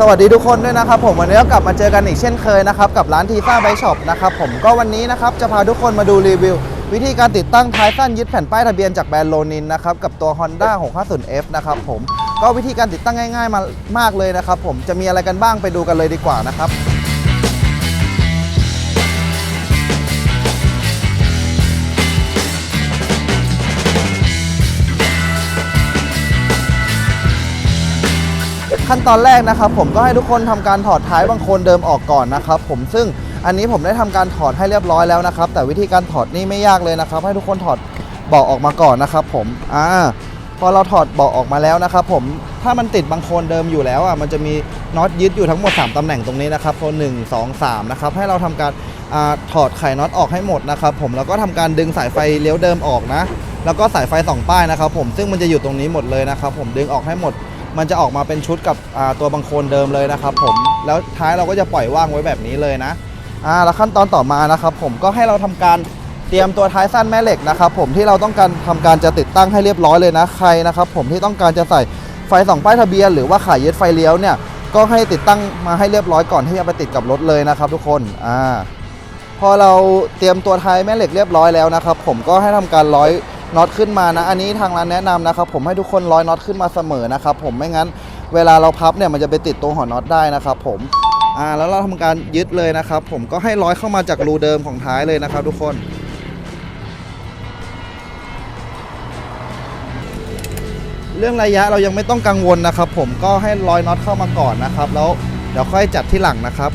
สวัสดีทุกคนด้วยนะครับผมวันนี้ก็กลับมาเจอกันอีกเช่นเคยนะครับกับร้านทีซ่าไบช็อปนะครับผมก็วันนี้นะครับจะพาทุกคนมาดูรีวิว วิธีการติดตั้งท้ายสั้นยึดแผ่นป้ายทะเบียนจากแบรนด์โลนินนะครับกับตัว Honda 650F นะครับผมก็วิธีการติดตั้งง่าย ๆ มามากเลยนะครับผมจะมีอะไรกันบ้างไปดูกันเลยดีกว่านะครับ ขั้นตอนแรกนะครับผมก็ให้ทุกคนทำการถอดท้ายบางคนเดิมออกก่อนนะครับผมซึ่งอันนี้ผมได้ทำการถอดให้เรียบร้อยแล้วนะครับ แต่วิธีการถอดนี่ไม่ยากเลยนะครับ ให้ทุกคนถอดเบาะออกมาก่อนนะครับผมอ่าพอเราถอดเบาะออกมาแล้วนะครับผมถ้ามันติดบางโคนเดิมอยู่แล้วอะมันจะมีน็อตยึดอยู่ทั้งหมด 3ตำแหน่งตรงนี้นะครับโคนหนึ่งสองสามนะครับให้เราทำการอถอดไข่น็อตออกให้หมดนะครับผมแล้วก็ทำการดึงสายไฟเลี้ยวเดิมออกนะ แล้วก็สายไฟสองป้ายนะครับผมซึ่งมันจะอยู่ตรงนี้หมดเลยนะครับผมดึงออกให้หมด มันจะออกมาเป็นชุดกับตัวบังโคลนเดิมเลยนะครับผมแล้วท้ายเราก็จะปล่อยว่างไว้แบบนี้เลยนะอ่าแล้วขั้นตอนต่อมานะครับผมก็ให้เราทำการเตรียมตัวท้ายสั้นแม่เหล็กนะครับผมที่เราต้องการทำการจะติดตั้งให้เรียบร้อยเลยนะใครนะครับผมที่ต้องการจะใส่ไฟสองป้ายทะเบียนหรือว่าขายยึดไฟเลี้ยวเนี่ยก็ให้ติดตั้งมาให้เรียบร้อยก่อนที่จะไปติดกับรถเลยนะครับ ทุกคนอ่าพอเราเตรียมตัวท้ายแม่เหล็กเรียบร้อยแล้วนะครับผมก็ให้ทำการร้อย น็อตขึ้นมานะ อันนี้ทางร้านแนะนำนะครับผมให้ทุกคนร้อยน็อตขึ้นมาเสมอนะครับผมไม่งั้นเวลาเราพับเนี่ยมันจะไปติดตรงหัวน็อตได้นะครับผมอ่าแล้วเราทำการยึดเลยนะครับ ผมก็ให้ร้อยเข้ามาจากรูเดิมของท้ายเลยนะครับ ทุกคนเรื่องระยะเรายังไม่ต้องกังวลนะครับ ผมก็ให้ร้อยน็อตเข้ามาก่อนนะครับ แล้วเดี๋ยวค่อยจัดที่หลังนะครับ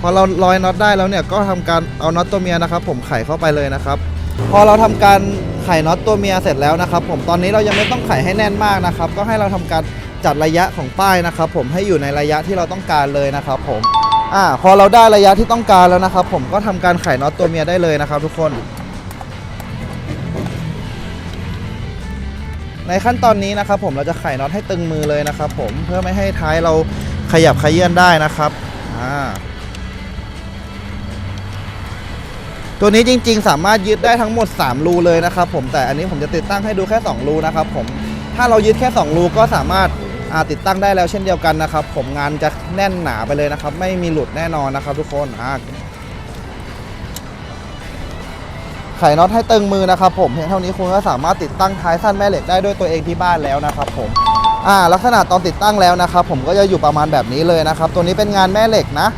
พอเราร้อยน็อตได้แล้วเนี่ยก็ทำการเอาน็อตตัวเมียนะครับ ผมไขเข้าไปเลยนะครับ พอเราทำการ ไขน็อตตัวเมียเสร็จแล้วนะครับผมตอนนี้เรายังไม่ต้องไขให้แน่นมากนะครับก็ให้เราทำการจัดระยะของป้ายนะครับ ผมให้อยู่ในระยะที่เราต้องการเลยนะครับ ผมอ่าพอเราได้ระยะที่ต้องการแล้วนะครับ ผมก็ทำการไขน็อตตัวเมียได้เลยนะครับ ทุกคน ในขั้นตอนนี้นะครับ ผมเราจะไขน็อตให้ตึงมือเลยนะครับ ผมเพื่อไม่ให้ท้ายเราขยับขยื่นได้นะครับอ่า ตัวนี้จริง ๆ สามารถยึดได้ทั้งหมด 3 รูเลยนะครับผมแต่อันนี้ผมจะติดตั้งให้ดูแค่ 2 รูนะครับผมถ้าเรายึดแค่ 2 รูก็สามารถาติดตั้งได้แล้วเช่นเดียวกันนะครับ ผมงานจะแน่นหนาไปเลยนะครับ ไม่มีหลุดแน่นอนนะครับ ทุกคนอ่าไขน็อตให้ตึงมือนะครับ ผมเพียงเท่านี้คุณก็สามารถติดตั้งท้ายสั้นแม่เหล็กได้ด้วยตัวเองที่บ้านแล้วนะครับ ผมอ่าลักษณะตอนติดตั้งแล้วนะครับ ผมก็จะอยู่ประมาณแบบนี้เลยนะครับ ตัวนี้เป็นงานแม่เหล็กนะ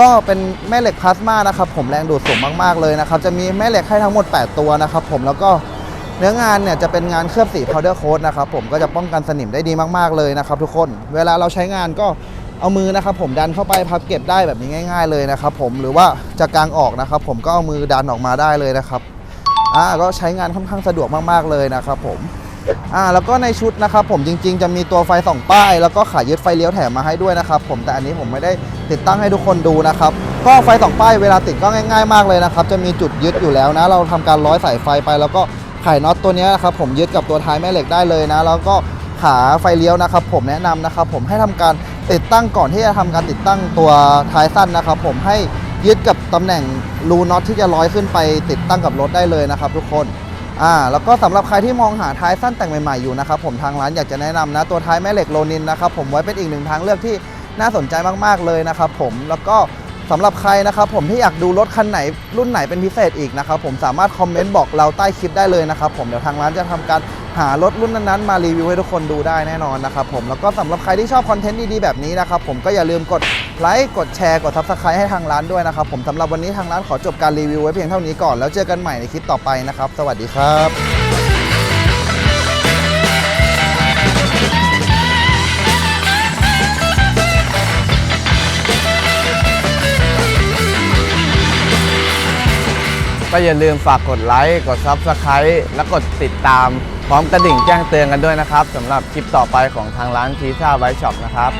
ก็เป็นแม่เหล็กพลาสมานะครับผมแรงดูดสูงมากๆเลยนะครับจะมีแม่เหล็กให้ทั้งหมด 8 ตัวนะครับผมแล้วก็เนื้องานเนี่ยจะเป็นงานเคลือบสี powder coat นะครับผมก็จะป้องกันสนิมได้ดีมากๆเลยนะครับทุกคนเวลาเราใช้งานก็เอามือนะครับผมดันเข้าไปพับเก็บได้แบบนี้ง่าย ๆเลยนะครับผมหรือว่าจะกางออกนะครับผมก็เอามือดันออกมาได้เลยนะครับอ่าก็ใช้งานค่อนข้างสะดวกมากๆเลยนะครับผม อ่าแล้วก็ในชุดนะครับผมจริง ๆ จะมีตัวไฟสองป้าย แล้วก็ขายึดไฟเลี้ยวแถมมาให้ด้วยนะครับผมแต่อันนี้ผมไม่ได้ติดตั้งให้ทุกคนดูนะครับก็ไฟสองป้ายเวลาติดก็ง่าย ๆ มากเลยนะครับจะมีจุดยึดอยู่แล้วนะ เราทำการร้อยสายไฟไป แล้วก็ไขน็อตตัวนี้นะครับผมยึดกับตัวท้ายแม่เหล็กได้เลยนะ แล้วก็ขาไฟเลี้ยวนะครับผมแนะนำนะครับผมให้ทำการติดตั้งก่อนที่จะทำการติดตั้งตัวท้ายสั้นนะครับผมให้ยึดกับตำแหน่งรูน็อตที่จะร้อยขึ้นไปติดตั้งกับรถได้เลยนะครับทุกคน อ่าแล้วก็สำหรับใครที่มองหาท้ายสั้นแต่งใหม่ๆอยู่นะครับผมทางร้านอยากจะแนะนำนะตัวท้ายแม่เหล็กโลนินนะครับผมไว้เป็นอีกหนึ่งทางเลือกที่น่าสนใจมากๆเลยนะครับผมแล้วก็สำหรับใครนะครับผมที่อยากดูรถคันไหนรุ่นไหนเป็นพิเศษอีกนะครับผมสามารถคอมเมนต์บอกเราใต้คลิปได้เลยนะครับผมเดี๋ยวทางร้านจะทำการ หารถรุ่นนั้นๆ มารีวิวให้ทุกคนดูได้แน่นอนนะครับผมแล้วก็สำหรับใครที่ชอบคอนเทนต์ดีๆแบบนี้นะครับผมก็อย่าลืมกดไลค์กดแชร์กดซับสไครต์ให้ทางร้านด้วยนะครับผมสำหรับวันนี้ทางร้านขอจบการรีวิวไว้เพียงเท่านี้ก่อนแล้วเจอกันใหม่ในคลิปต่อไปนะครับสวัสดีครับก็อย่าลืมฝากกดไลค์ กด Subscribe และกดติดตามพร้อมกระดิ่งแจ้งเตือนกันด้วยนะครับสำหรับคลิปต่อไปของทางร้านทีซ่าไวช็อปนะครับ